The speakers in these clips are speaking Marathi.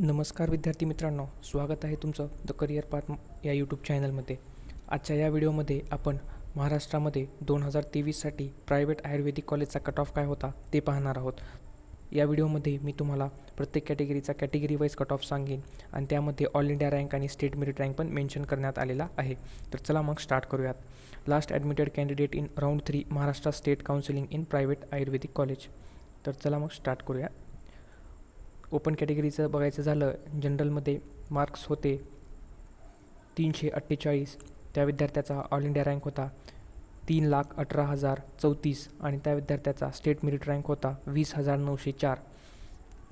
नमस्कार विद्यार्थी मित्रांनो स्वागत आहे तुमचं द करिअर पाथ या यूट्यूब चॅनलमध्ये. आजच्या या व्हिडिओमध्ये आपण महाराष्ट्रामध्ये दोन हजार तेवीससाठी प्रायव्हेट आयुर्वेदिक कॉलेजचा कट ऑफ काय होता ते पाहणार आहोत. या व्हिडिओमध्ये मी तुम्हाला प्रत्येक कॅटेगरीचा कॅटेगरी वाईज कट ऑफ सांगेन आणि त्यामध्ये ऑल इंडिया रँक आणि स्टेट मेरिट रँक पण मेन्शन करण्यात आलेला आहे. तर चला मग स्टार्ट करूयात. Last admitted candidate in round three Maharashtra state counselling in private ayurvedic college तर चला मग स्टार्ट करूया ओपन कॅटेगरीचं बघायचं झालं जनरलमध्ये मार्क्स होते तीनशे अठ्ठेचाळीस. त्या विद्यार्थ्याचा ऑल इंडिया रँक होता तीन लाख अठरा हजार चौतीस आणि त्या विद्यार्थ्याचा स्टेट मेरिट रँक होता वीस हजार नऊशे चार.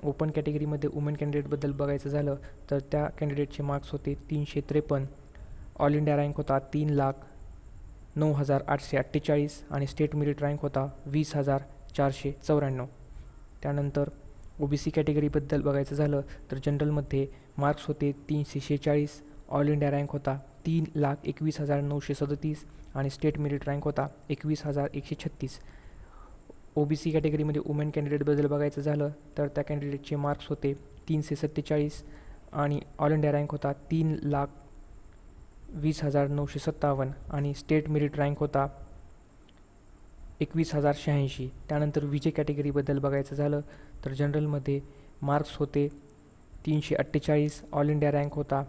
ओपन कॅटेगरीमध्ये वुमेन कॅन्डिडेटबद्दल बघायचं झालं तर त्या कॅन्डिडेटचे मार्क्स होते तीनशे त्रेपन्न. ऑल इंडिया रँक होता तीन लाख नऊ हजार आठशे अठ्ठेचाळीस आणि स्टेट मेरिट रँक होता वीस हजार चारशे चौऱ्याण्णव. त्यानंतर ओ बी सी कॅटेगरीबद्दल बघायचं झालं तर जनरलमध्ये मार्क्स होते तीनशे शेहेचाळीस ऑल इंडिया रँक होता तीन लाख एकवीस हजार नऊशे सदतीस आणि स्टेट मेरिट रँक होता एकवीस हजार एकशे छत्तीस. ओ बी सी कॅटेगरीमध्ये वुमेन कॅन्डिडेटबद्दल बघायचं झालं तर त्या कॅन्डिडेटचे मार्क्स होते तीनशे सत्तेचाळीस आणि ऑल इंडिया रँक होता तीन लाख वीस हजार नऊशे सत्तावन्न आणि स्टेट मेरिट रँक होता एकवीस हजार शहाऐंशी. त्यानंतर विजय कॅटेगरीबद्दल बघायचं झालं तर जनरलमध्ये मार्क्स होते तीनशे अठ्ठेचाळीस ऑल इंडिया रँक होता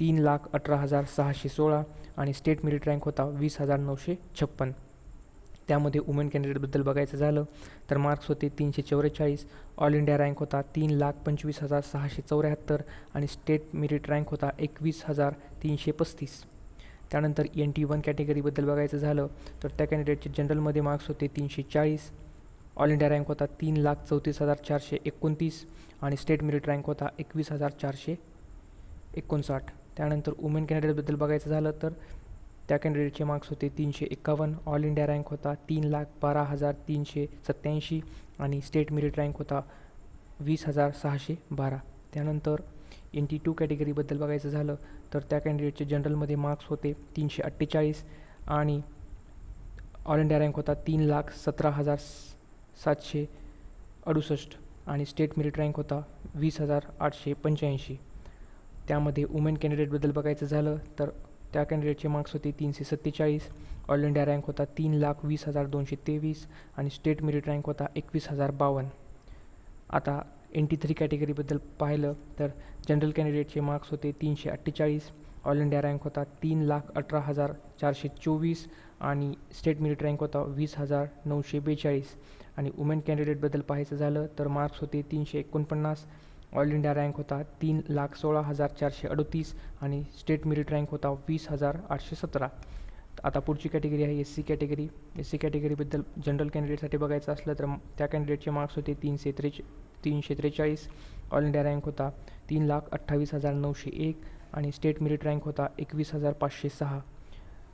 तीन लाख अठरा हजार सहाशे सोळा आणि स्टेट मेरिट रँक होता वीस हजार नऊशे छप्पन. त्यामध्ये वुमेन कॅन्डिडेटबद्दल बघायचं झालं तर मार्क्स होते तीनशे चौवेचाळीस ऑल इंडिया रँक होता तीन लाख पंचवीस हजार सहाशे चौऱ्याहत्तर आणि स्टेट मेरिट रँक होता एकवीस हजार तीनशे पस्तीस. त्यानंतर एन टी वन कॅटेगरीबद्दल बघायचं झालं तर त्या कॅन्डिडेटचे जनरलमध्ये मार्क्स होते तीनशे चाळीस ऑल इंडिया रँक होता तीन लाख चौतीस हजार चारशे एकोणतीस आणि स्टेट मेरिट रँक होता एकवीस हजार चारशे एकोणसाठ. त्यानंतर वुमेन कॅन्डिडेटबद्दल बघायचं झालं तर त्या कॅन्डिडेटचे मार्क्स होते तीनशे एकावन्न ऑल इंडिया रँक होता तीन लाख बारा हजार तीनशे सत्त्याऐंशी आणि स्टेट मेरिट रँक होता वीस हजार सहाशे बारा. त्यानंतर एन टी टू कॅटेगरीबद्दल बघायचं झालं तर त्या कॅन्डिडेटचे जनरलमध्ये मार्क्स होते तीनशे अठ्ठेचाळीस आणि ऑल इंडिया रँक होता तीन लाख सतरा हजार सातशे अडुसष्ट आणि स्टेट मेरिट रँक होता वीस हजार आठशे पंच्याऐंशी. त्यामध्ये वुमेन कॅन्डिडेटबद्दल बघायचं झालं तर त्या कॅन्डिडेटचे मार्क्स होते तीनशे सत्तेचाळीस ऑल इंडिया रँक होता तीन लाख वीस हजार दोनशे तेवीस आणि स्टेट मेरिट रँक होता एकवीस हजार बावन्न. आता एन टी थ्री कॅटेगरीबद्दल पाहिलं तर जनरल कॅन्डिडेटचे मार्क्स होते तीनशे अठ्ठेचाळीस ऑल इंडिया रँक होता तीन लाख अठरा हजार चारशे चोवीस आणि स्टेट मिरिट रँक होता वीस हजार नऊशे बेचाळीस. आणि वुमेन कॅन्डिडेटबद्दल पाहायचं झालं तर मार्क्स होते तीनशे एकोणपन्नास. ऑल इंडिया रँक होता तीन लाख सोळा हजार चारशे अडतीस आणि स्टेट मिरिट रँक होता वीस हजार आठशे सतरा. आता पुढची कॅटेगरी आहे S C category S C कॅटेगरीबद्दल general कॅन्डिडेटसाठी बघायचं असलं तर त्या कॅन्डिडेटचे मार्क्स होते तीनशे त्रेच तीनशे त्रेचाळीस. ऑल इंडिया रँक होता तीन लाख अठ्ठावीस हजार नऊशे एक. आणि स्टेट मेरिट रँक होता एकवीस हजार पाचशे सहा.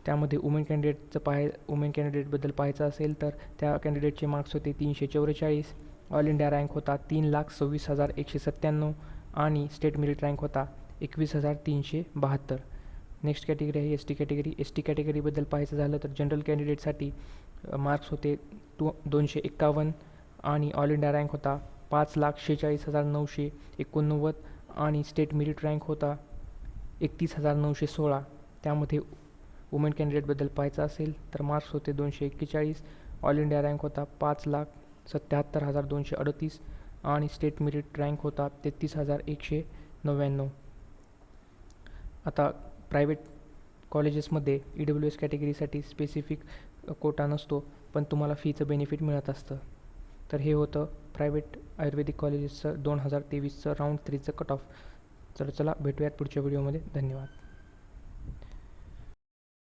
त्यामध्ये वुमेन कॅन्डिडेटचं पाहाय वुमेन कॅन्डिडेटबद्दल पाहायचं असेल तर त्या कॅन्डिडेटचे मार्क्स होते तीनशे चौवेचाळीस. ऑल इंडिया रँक होता तीन लाख सव्वीस हजार एकशे सत्त्याण्णव आणि स्टेट मेरिट रँक होता एकवीस हजार तीनशे बहात्तर. नेक्स्ट कॅटेगरी आहे S T category S T कॅटेगरीबद्दल पाहायचं झालं तर जनरल कॅन्डिडेटसाठी मार्क्स होते टू दोनशे एक्कावन्न आणि ऑल इंडिया रँक होता पाच लाख शेहेचाळीस हजार नऊशे एकोणनव्वद आणि स्टेट मेरिट रँक होता एकतीस हजार नऊशे सोळा. त्यामध्ये वुमेन कॅन्डिडेटबद्दल पाहायचं असेल तर मार्क्स होते दोनशे एक्केचाळीस. ऑल इंडिया रँक होता पाच लाख सत्याहत्तर हजार दोनशे अडतीस. आणि स्टेट मेरिट रँक होता तेहतीस हजार एकशे नव्याण्णव. आता प्रायव्हेट कॉलेजेसमध्ये ई डब्ल्यू एस कॅटेगरीसाठी स्पेसिफिक कोटा नसतो पण तुम्हाला फीचं बेनिफिट मिळत असतं. तर हे होतं प्रायव्हेट आयुर्वेदिक कॉलेजेसचं दोन हजार तेवीसचं राऊंड थ्रीचं कट ऑफ तर चला भेटूयात पुढच्या व्हिडिओमध्ये. धन्यवाद.